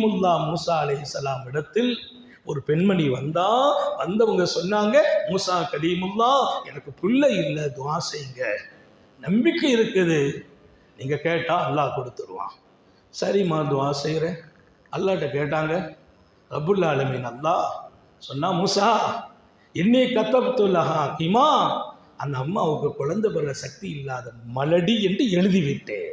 கலீமுல்லா மூசா அலைஹிஸ்ஸலாம் இடத்தில் ஒரு பெண்மணி வந்தா வந்தவங்க சொன்னாங்க மூசா கலீமுல்லா எனக்கு பிள்ளை இல்லை துவா செய்யுங்க. நம்பிக்கை இருக்குது. நீங்கள் கேட்டால் அல்லாஹ் கொடுத்துருவான். சரிம்மா துவா செய்கிறேன் அல்லாட்ட கேட்டாங்க ரபுல் ஆலமின் அல்லாஹ். சொன்னா மூசா என்னை கத்தப்துல்லஹா இமா அந்த அம்மாவுக்கு குழந்தை பெற சக்தி இல்லாத மலடி என்று எழுதிவிட்டேன்.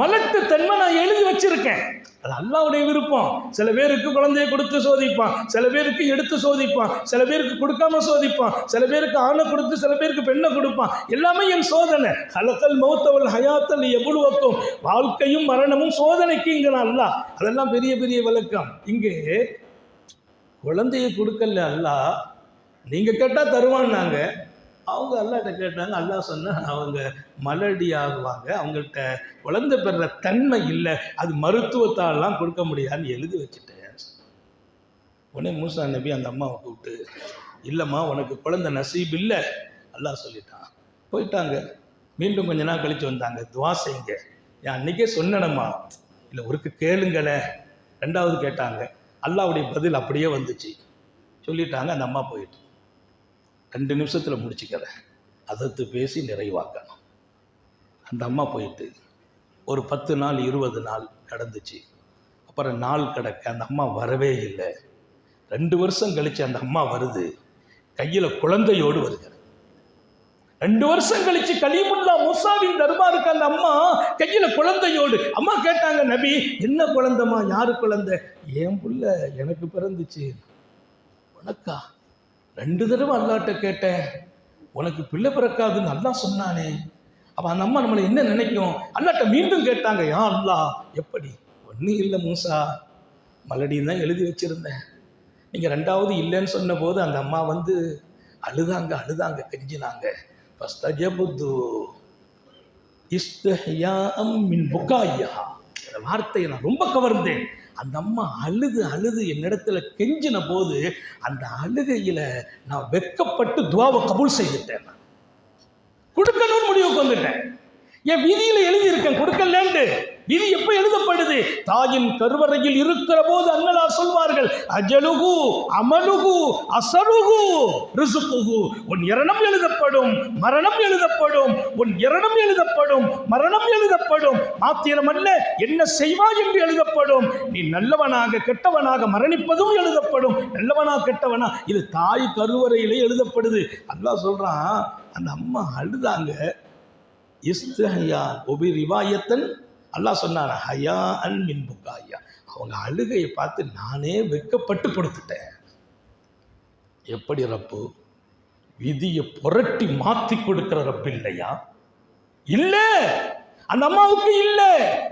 மலட்டு தன்மை நான் எழுதி வச்சிருக்கேன். அது அல்லாவுடைய விருப்பம். சில பேருக்கு குழந்தையை கொடுத்து சோதிப்பான். சில பேருக்கு எடுத்து சோதிப்பான். சில பேருக்கு கொடுக்காம சோதிப்பான். சில பேருக்கு ஆணை கொடுத்து சில பேருக்கு பெண்ணை கொடுப்பான். எல்லாமே என் சோதனை. ஹலத்தல் மௌத்தவள் ஹயாத்தல் எவ்வளவுக்கும் வாழ்க்கையும் மரணமும் சோதனைக்குங்கிறான் அல்லாஹ் அதெல்லாம் பெரிய பெரிய விளக்கம். இங்கே குழந்தையை கொடுக்கல அல்லாஹ் நீங்கள் கேட்டால் தருவான்னாங்க. அவங்க அல்லாட்ட கேட்டாங்க? அல்லாஹ் சொன்ன அவங்க மலடி ஆகுவாங்க அவங்கள்ட்ட குழந்தை பெற தன்மை இல்லை. அது மருத்துவத்தாலெலாம் கொடுக்க முடியாதுன்னு எழுதி வச்சுட்டேன். உடனே மூசா நபி அந்த அம்மாவை கூப்பிட்டு இல்லைம்மா உனக்கு குழந்தை நசீப் இல்லை. அல்லாஹ் சொல்லிட்டான். போயிட்டாங்க. மீண்டும் கொஞ்ச நாள் கழிச்சு வந்தாங்க. துவா செய்யுங்க. என் அன்றைக்கே சொன்னேனம்மா. இல்லை ஒருக்கு கேளுங்களே ரெண்டாவது கேட்டாங்க. அல்லாவுடைய பதில் அப்படியே வந்துச்சு. சொல்லிட்டாங்க. அந்த அம்மா போயிட்டு. ரெண்டு நிமிஷத்தில் முடிச்சுக்கிறேன். அதத்து பேசி நிறைவாக்கணும். அந்த அம்மா போயிட்டு ஒரு பத்து நாள் இருபது நாள் கடந்துச்சு அப்புறம் நாள் கிடக்க அந்த அம்மா வரவே இல்லை. ரெண்டு வருஷம் கழித்து அந்த அம்மா வருது. கையில் குழந்தையோடு வருகிறது ரெண்டு வருஷம் கழிச்சு கலீமுல்லா முசாவின் தர்பாருக்கு அந்த அம்மா கையில் குழந்தையோடு அம்மா கேட்டாங்க நபி என்ன குழந்தைமா யாரு குழந்தை? என் புள்ள எனக்கு பிறந்துச்சு. உனக்கா? ரெண்டு தடவை அல்லாட்ட கேட்டேன் உனக்கு பிள்ளை பிறக்காதுன்னு அல்லா சொன்னானே. அப்போ அந்த அம்மா நம்மளை என்ன நினைக்கும்? அல்லாட்ட மீண்டும் கேட்டாங்க யா அல்லா எப்படி? ஒன்றும் இல்லை மூசா. மலடின்னு தான் எழுதி வச்சுருந்தேன். நீங்கள் ரெண்டாவது இல்லைன்னு சொன்னபோது அந்த அம்மா வந்து அழுதாங்க அழுதாங்க கெஞ்சினாங்க. ஃபஸ்தஜபுது இஸ்தஹ்யா மின் புகாயா அந்த வார்த்தையை நான் ரொம்ப கவர்ந்தேன். அந்த அம்மா அழுது அழுது என்னிடத்துல கெஞ்சின போது அந்த அழுகையில நான் வெக்கப்பட்டு துவாவை கபூல் செய்துட்டேன் கொடுக்கணும்னு முடிவுக்கு வந்துட்டேன். என் விதியில் எழுதியிருக்கேன் கொடுக்கலன்ட்டு விதி எப்ப எழுதப்படுது? தாயின் கருவறையில் இருக்கிற போது அண்ணலார் சொல்வார்கள் அஜலுகு அமலுகு அசருகு ரிசுகுகு உன் இரணம் எழுதப்படும் மரணம் எழுதப்படும் உன் இரணம் எழுதப்படும் மரணம் எழுதப்படும். மாத்திரமல்ல என்ன செய்வாய் என்று எழுதப்படும். நீ நல்லவனாக கெட்டவனாக மரணிப்பதும் எழுதப்படும். நல்லவனா கெட்டவனா இது தாய் கருவறையிலே எழுதப்படுது. அல்லாஹ் சொல்றான் அந்த அம்மா அழுதாங்க இஸ்தஹயான் ஒபி ரிவாயத்தன். அல்லாஹ் சொன்னான் ஹயா அன் மின் புக்காயா அவங்க அழுகையை பார்த்து நானே வெக்கப்பட்டு கொடுத்துட்டேன் எப்படி ரப்பு? விதியை புரட்டி மாத்தி கொடுக்கிற ரப்பு இல்லையா? இல்லை! அந்த அம்மாவுக்கு இல்ல.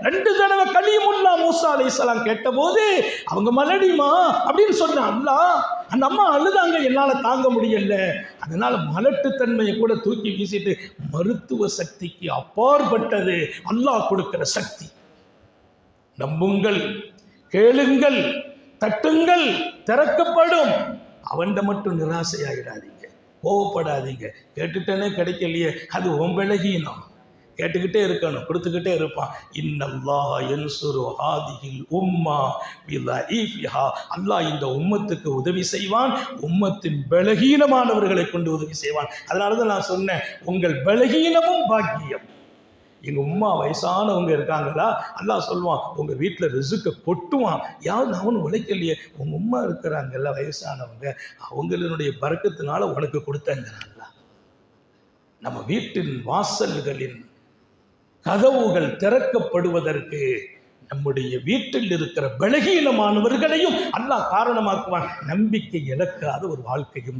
ரெண்டு தடவை கலிமுல்லா மூசா அலைஹிஸ்ஸலாம் கேட்டபோது அவங்க மலடிமா அப்படின்னு சொன்ன அல்லாஹ் அந்த அம்மா அழுதாங்க என்னால தாங்க முடியல. அதனால மலட்டுத்தன்மையை கூட தூக்கி வீசிட்டு மருத்துவ சக்திக்கு அப்பாற்பட்டது அல்லாஹ் கொடுக்கிற சக்தி. நம்புங்கள் கேளுங்கள் தட்டுங்கள் திறக்கப்படும். அவன்கிட்ட மட்டும் நிராசையாகிடாதீங்க கோவப்படாதீங்க. கேட்டுட்டேனே கிடைக்கலையே அது உன் விலகினான் கேட்டுக்கிட்டே இருக்கணும் கொடுத்துக்கிட்டே இருப்பான். இன்னல்லாஹ் என்சுரு ஹாதிஹில் உம்மா பிலஈஃபிஹா அல்லாஹ் இந்த உம்மத்துக்கு உதவி செய்வான் உம்மத்தின் பலகீனமானவர்களை கொண்டு உதவி செய்வான். அதனால தான் நான் சொன்னேன் உங்கள் பலகீனமும் பாக்கியம். எங்கள் உம்மா வயசானவங்க இருக்காங்களா? அல்லாஹ் சொல்லுவான் உங்கள் வீட்டில் ரிசுக்கை கொட்டுவான். யாரும் அவனு உழைக்கலையே. உங்கள் உம்மா இருக்கிறாங்கல்ல வயசானவங்க அவங்களினுடைய பறக்கத்தினால உனக்கு கொடுத்தேங்கிறாங்களா நம்ம வீட்டின் வாசல்களின் கதவுகள் திறக்கப்படுவதற்கு நம்முடைய வீட்டில் இருக்கிற பலகீனமானவர்களையும் அல்லாஹ் காரணமாக்குவான். நம்பிக்கை இழக்காத ஒரு வாழ்க்கையும்